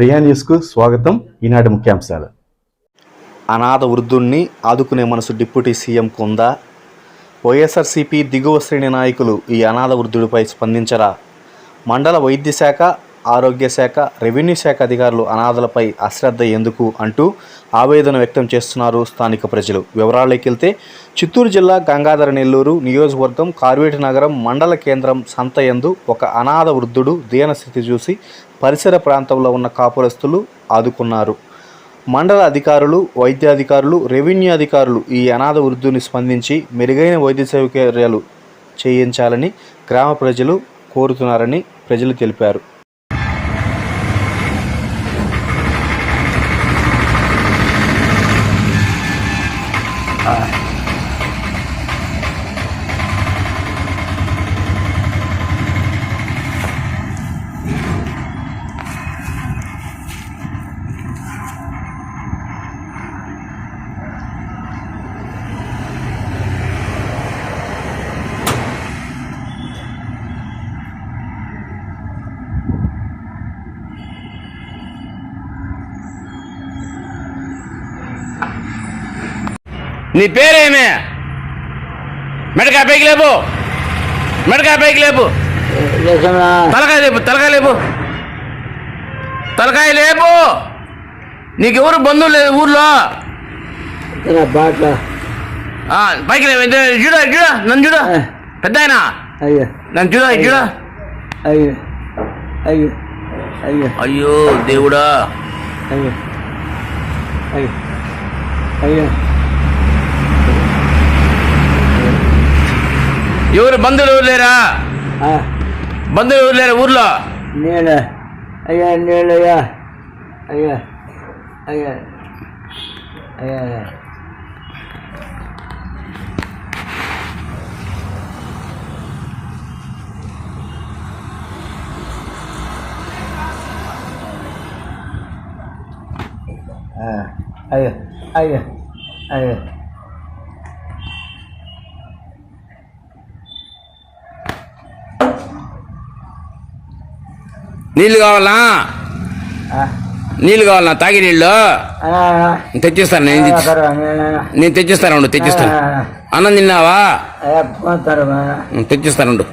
ప్రియా న్యూస్కు స్వాగతం. ఈనాటి ముఖ్యాంశాలు. అనాథ వృద్ధుణ్ణి ఆదుకునే మనసు డిప్యూటీ సీఎం కొందా? వైఎస్ఆర్సీపీ దిగువ శ్రేణి నాయకులు ఈ అనాథ వృద్ధుడిపై స్పందించరా? మండల వైద్య శాఖ ఆరోగ్య శాఖ రెవెన్యూ శాఖ అధికారులు అనాథలపై అశ్రద్ధ ఎందుకు అంటూ ఆవేదన వ్యక్తం చేస్తున్నారు స్థానిక ప్రజలు. వివరాల్లోకి వెళ్తే చిత్తూరు జిల్లా గంగాధర నెల్లూరు నియోజకవర్గం కార్వేటి నగరం మండల కేంద్రం సంత ఎందు ఒక అనాథ వృద్ధుడు దీనస్థితి చూసి పరిసర ప్రాంతంలో ఉన్న కాపురస్తులు ఆదుకున్నారు. మండల అధికారులు వైద్యాధికారులు రెవెన్యూ అధికారులు ఈ అనాథ వృద్ధుని స్పందించి మెరుగైన వైద్య సౌకర్యాలు చేయించాలని గ్రామ ప్రజలు కోరుతున్నారని ప్రజలు తెలిపారు. Uh, నీ పేరేమి? మెడకాయ పైకి లేపు. మెడకాయ పైకి లేపు. తలకాయ లేపు తలకాయ లేపు. తలకాయ లేపు. నీకెవరు బంధువులు లేదు ఊర్లో? పైకి లేవు చూడ చూడ నన్ను చూడ పెద్ద ఆయన అయ్యో. నన్ను చూడ చూడ అయ్యో. అయ్యో. అయ్యో. అయ్యో దేవుడా. అయ్యో. అయ్యో. అయ్యో. ఎవరు బంధువులు ఎవరు లేరా బంధువులు ఎవరు లేరా ఊర్లో నీళ్ళ అయ్యా నీళ్ళయ్యా అయ్యా అయ్యా అయ్యా అయ్యో అయ్యో అయ్యో నీళ్ళు కావాలా? నీళ్ళు కావాలా? తాగి నీళ్ళు? తెచ్చిస్తాను నేను నేను తెచ్చిస్తాను తెచ్చిస్తాను. అన్నం తిన్నావా? తెచ్చిస్తాను